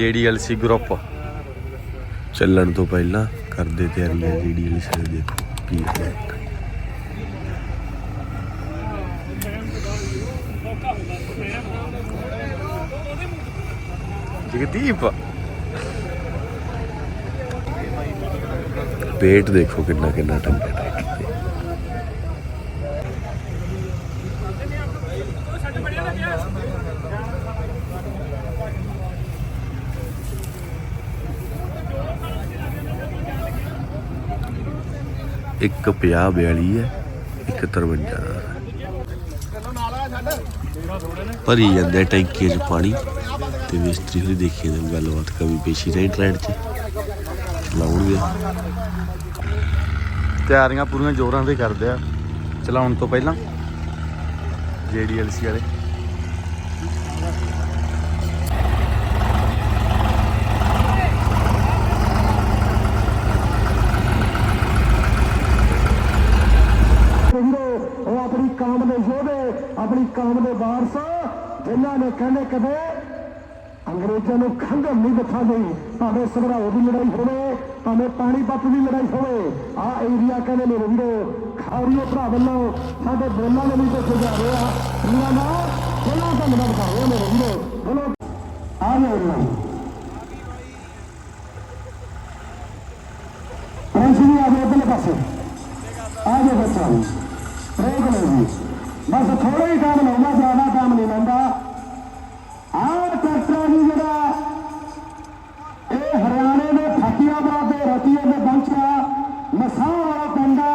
ਜੀਡੀਐਲਸੀ group ਚੱਲਣ ਤੋਂ ਪਹਿਲਾਂ ਕਰਦੇ ਤਿਆਰੀ ਹੈ ਜੀਡੀਐਲਸੀ ਦੇ ਕੀ ਹੈ ਜਗਦੀਪ ਪੇਟ ਦੇਖੋ ਕਿੰਨਾ ਕਿੰਨਾ ਟੰਗਾ ਇੱਕ 50 42 ਹੈ, ਇੱਕ 53 ਭਰੀ ਜਾਂਦੇ ਟੈਂਕੀ 'ਚ ਪਾਣੀ ਤੇ ਮਿਸਤਰੀ ਹੋਰੀ ਦੇਖੀ ਜਾਂਦੇ ਗੱਲਬਾਤ ਕਵੀ ਪੇਸ਼ੀ ਰਹੀ ਟ੍ਰੈਡ 'ਚ। ਲਾਉਣਗੇ। ਤਿਆਰੀਆਂ ਪੂਰੀਆਂ ਜ਼ੋਰਾਂ ਤੇ ਕਰਦੇ ਆ। ਚਲਾਉਣ ਤੋਂ ਪਹਿਲਾਂ ਜੀਡੀਐਲਸੀ ਵਾਲੇ ਵੀਰੋ ਉਹ ਆਪਣੀ ਕੌਮ ਦੇ ਯੋਧੇ ਆਪਣੀ ਕੌਮ ਦੇ ਵਾਰਸ, ਜਿਨ੍ਹਾਂ ਨੇ ਕਹਿੰਦੇ ਕਦੇ ਅੰਗਰੇਜ਼ਾਂ ਨੂੰ ਖੰਘਣ ਨਹੀਂ ਦਿੱਤਾ ਭਾਵੇਂ ਸਭਰਾਓ ਦੀ ਲੜਾਈ ਹੋਵੇ, ਭਾਵੇਂ ਪਾਣੀਪਤ ਦੀ ਲੜਾਈ ਹੋਵੇ, ਆ ਏਰੀਆ ਕਹਿੰਦੇ ਮੇਰੇ ਵੀਰੋ ਖਾਰੀਏ ਭਰਾ ਵੱਲੋਂ ਸਾਡੇ ਬੋਲਾਂ ਦੇ ਲਈ ਦੱਸੇ ਜਾ ਰਹੇ ਆ। ਇਹਨਾਂ ਦਾ ਬੋਲਾਂ ਧੰਨਵਾਦ ਕਰ ਰਹੇ ਮੇਰੇ ਵੀਰੋ ਬੋਲੋ ਆ ਜਾਓ ਇਹਨਾਂ ਪ੍ਰਿੰਸੀਪਲ ਆ ਜਾਓ ਇੱਧਰਲੇ ਪਾਸੇ। ਆ ਜਾਓ ਬੱਚਾ। ਰੋਕ ਜੀ। ਬਸ ਥੋੜਾ ਹੀ ਕੰਮ ਲੈਂਦਾ ਜ਼ਿਆਦਾ ਕੰਮ ਨਹੀਂ ਲੈਂਦਾ ਆਹ ਟਰੈਕਟਰ ਨੂੰ ਜਿਹੜਾ, ਇਹ ਹਰਿਆਣੇ ਦੇ ਫਤਿਆਬਾਦ ਦੇ ਰਤੀਏ ਦੇ ਬੰਚਾ ਮਸਾਂ ਵਾਲਾ ਪਿੰਡ ਆ।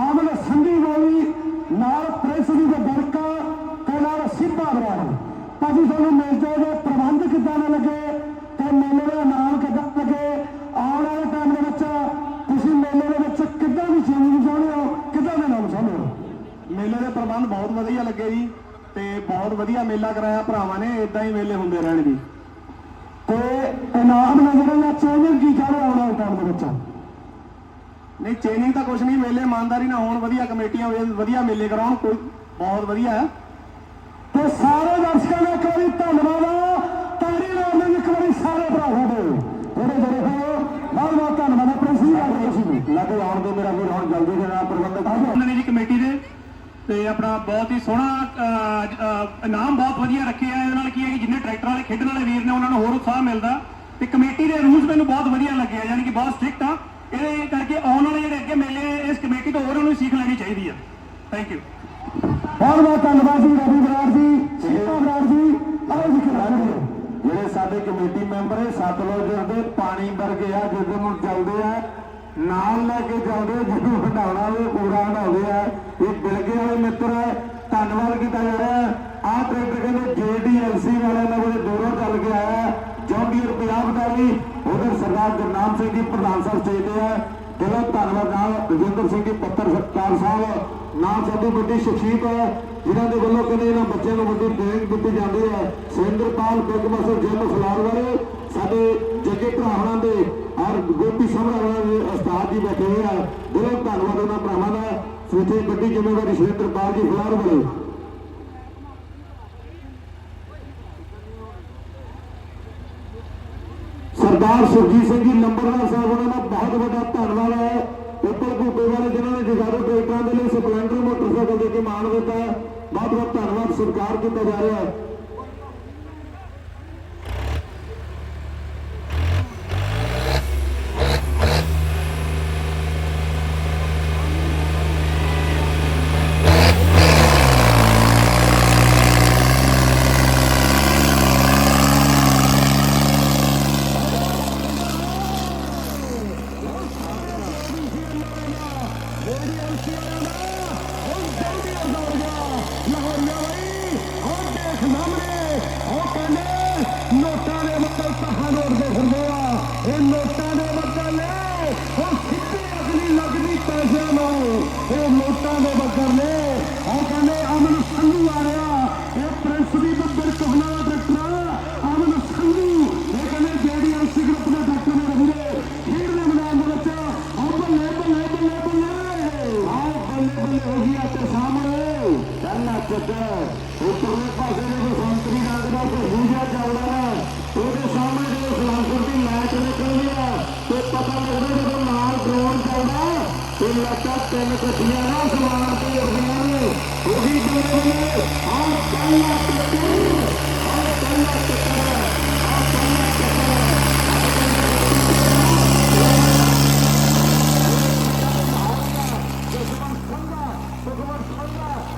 ਆਮਲ ਸੰਧੀ ਗੋਲੀ ਨਾਲ ਪ੍ਰਿੰਸੀਪਲ ਦੇ ਬਰਕਾ ਤੇ ਨਾਲ ਸਿੱਧਾ ਬਰਾੜ ਭਾਜੀ, ਤੁਹਾਨੂੰ ਮਿਲ ਜਾਏਗਾ ਪ੍ਰਬੰਧ ਕਿੱਦਾਂ ਦਾ ਲੱਗੇ? ਮੇਲੇ ਦੇ ਪ੍ਰਬੰਧ ਬਹੁਤ ਵਧੀਆ ਲੱਗੇ ਜੀ ਤੇ ਬਹੁਤ ਵਧੀਆ ਮੇਲਾ ਕਰਾਇਆ ਭਰਾਵਾਂ ਨੇ ਇਦਾਂ ਹੀ ਮੇਲੇ ਹੁੰਦੇ ਰਹਿਣ ਜੀ ਤੇ ਇਨਾਮ ਨਜ਼ਰ ਜਾਂ ਚੇਂਜਿੰਗ ਕੀ ਚਾਹੁੰਦੇ ਆਉਣ ਵਾਲੇ ਦੇ ਵਿੱਚ? ਨਹੀਂ ਚੇਂਜਿੰਗ ਤਾਂ ਕੁਝ ਨਹੀਂ, ਮੇਲੇ ਇਮਾਨਦਾਰੀ ਨਾਲ ਹੋਣ, ਵਧੀਆ ਕਮੇਟੀਆਂ ਵਧੀਆ ਮੇਲੇ ਕਰਾਉਣ, ਕੋਈ ਬਹੁਤ ਵਧੀਆ ਹੈ। ਤੇ ਸਾਰੇ ਦਰਸ਼ਕਾਂ ਦਾ ਇੱਕ ਵਾਰੀ ਧੰਨਵਾਦ ਆ। ਤਾੜੀ ਲਾਉਣ ਇੱਕ ਵਾਰੀ ਸਾਰੇ ਭਰਾਵਾਂ ਦੇ ਜਿਹੜੇ ਜਿਹੜੇ ਹੋ, ਬਹੁਤ ਬਹੁਤ ਧੰਨਵਾਦ ਆ ਸੀ ਲੱਗੇ ਆਉਣ ਤੋਂ ਮੇਰਾ ਵੀਰ ਹੁਣ ਜਲਦੀ ਦੇ ਨਾਲ ਪ੍ਰਬੰਧਕ ਆ ਜਾਓ ਉਹਨਾਂ ਨੇ ਜੀ ਕਮੇਟੀ ਦੇ ਤੇ ਆਪਣਾ ਬਹੁਤ ਹੀ ਸੋਹਣਾ ਇਨਾਮ ਬਹੁਤ ਵਧੀਆ ਰੱਖਿਆ ਇਹਦੇ ਨਾਲ ਕੀ ਹੈ ਕਿ ਜਿੰਨੇ ਟਰੈਕਟਰ ਵਾਲੇ ਖੇਡਣ ਵਾਲੇ ਵੀਰ ਨੇ ਉਹਨਾਂ ਨੂੰ ਹੋਰ ਉਤਸ਼ਾਹ ਮਿਲਦਾ। ਤੇ ਕਮੇਟੀ ਦੇ ਰੂਲਸ ਮੈਨੂੰ ਬਹੁਤ ਵਧੀਆ ਲੱਗੇ ਆ ਯਾਨੀ ਕਿ ਬਹੁਤ ਸਟ੍ਰਿਕਟ ਆ। ਇਹਦੇ ਕਰਕੇ ਆਉਣ ਵਾਲੇ ਜਿਹੜੇ ਅੱਗੇ ਮੇਲੇ ਇਸ ਕਮੇਟੀ ਤੋਂ ਹੋਰ ਉਹਨੂੰ ਸਿੱਖ ਲੈਣੀ ਚਾਹੀਦੀ ਆ। ਥੈਂਕ ਯੂ ਬਹੁਤ ਬਹੁਤ ਧੰਨਵਾਦ ਜੀ ਰਵੀ ਬਰਾੜ ਜੀ ਸੀਤਾ ਬਰਾੜ ਜੀ। ਆਓ ਜੀ ਕਰਾਂਗੇ ਜਿਹੜੇ ਸਾਡੇ ਕਮੇਟੀ ਮੈਂਬਰ ਹੈ ਸਤਲੁਜ ਦੇ ਪਾਣੀ ਵਰਗੇ ਆ ਜਦੋਂ ਨੂੰ ਚੱਲਦੇ ਆ। ਨਾਲ ਲੈ ਕੇ ਚੱਲਦੇ ਆ, ਹਟਾਉਣਾ ਵੀ ਪੂਰਾ ਹਟਾਉਂਦੇ ਆ। ਇਹ ਬਿਲਗੇ ਵਾਲੇ ਮਿੱਤਰ ਧੰਨਵਾਦ ਕੀਤਾ ਜਾ ਰਿਹਾ। ਆਹ ਟਰੈਕਟਰ ਕਹਿੰਦੇ ਜੀਡੀਐਲਸੀ ਵਾਲਿਆਂ ਦਾ ਬੜੇ ਦੂਰੋਂ ਚੱਲ ਕੇ ਆਇਆ। ਜੌਂਡੀਅਰ ਪੰਜਾਬ ਦਾ ਵੀ ਉਧਰ ਸਰਦਾਰ ਗੁਰਨਾਮ ਸਿੰਘ ਜੀ ਪ੍ਰਧਾਨ ਸਾਹਿਬ ਸਟੇਜ ਤੇ ਹੈ ਦਿਲੋਂ ਧੰਨਵਾਦ ਨਾਲ ਰਜਿੰਦਰ ਸਿੰਘ ਜੀ ਪੱਤਰ ਸਰਕਾਰ ਸਾਹਿਬ ਨਾਲ ਸਾਡੀ ਵੱਡੀ ਸ਼ਖਸੀਅਤ ਹੈ ਜਿਨ੍ਹਾਂ ਦੇ ਵੱਲੋਂ ਕਹਿੰਦੇ ਇਹਨਾਂ ਬੱਚਿਆਂ ਨੂੰ ਵੱਡੀ ਟ੍ਰੇਨਿੰਗ ਦਿੱਤੀ ਜਾਂਦੀ ਹੈ ਸੁਰਿੰਦਰਪਾਲ ਬਿੱਗ ਮਾਸਟਰ ਜਿਮ ਫਲਾਰ ਵਾਲੇ ਸਾਡੇ ਜੱਗੇ ਭਰਾਵਾਂ ਦੇ ਔਰ ਗੋਪੀ ਸਮਰਾ ਦੇ ਉਸਤਾਦ ਜੀ ਬੈਠੇ ਹੋਏ ਆ। ਦਿਲੋਂ ਧੰਨਵਾਦ ਉਹਨਾਂ ਭਰਾਵਾਂ ਦਾ। ਸੋਚੇ ਵੱਡੀ ਜ਼ਿੰਮੇਵਾਰੀ ਸੁਰਿੰਦਰਪਾਲ ਜੀ ਫਲਾਰ ਵਾਲੇ। ਸਰਦਾਰ ਸੁਰਜੀਤ ਸਿੰਘ ਜੀ ਨੰਬਰਦਾਰ ਸਾਹਿਬ, ਉਹਨਾਂ ਦਾ ਬਹੁਤ ਵੱਡਾ ਧੰਨਵਾਦ ਹੈ। ਉੱਪਰ ਭੂਪੇ ਵਾਲੇ ਜਿਨ੍ਹਾਂ ਨੇ ਜਗਾਰੂ ਟਰੈਕਟਰਾਂ ਦੇ ਲਈ ਸਪਲੈਂਡਰ ਮੋਟਰਸਾਈਕਲ ਦੇ ਕੇ ਮਾਣ ਦਿੱਤਾ। ਬਹੁਤ ਬਹੁਤ ਧੰਨਵਾਦ। ਸਤਿਕਾਰ ਕੀਤਾ ਜਾ ਰਿਹਾ ਹੈ। ਨੋਟਾਂ दूसरा चलता है ਉਹਦੇ ਸਾਹਮਣੇ ਜਦੋਂ ਸਲਾਮਪੁਰ ਦੀ ਮੈਚ ਨਿਕਲਦੀ ਆ ਤੇ ਪਤਾ ਲੱਗਦਾ ਜਦੋਂ ਨਾਲ ਡਰੋਨ ਚੱਲਦਾ ਤੇ ਲੱਤਾਂ ਤਿੰਨ ਕੁੱਟੀਆਂ ਨਾ ਸਮਾਨ ਤੇ ਉੱਡੀਆਂ ਨੇ ਉਹੀ ਡੋਲੇ ਨੇ ਆਹ ਕੱਲਾ ਟੱਕਰ ਆਹ ਕੱਲਾ ਟੱਕਰ ਆਹ ਕੱਲਾ ਟੱਕਰ Come on, come on, come on.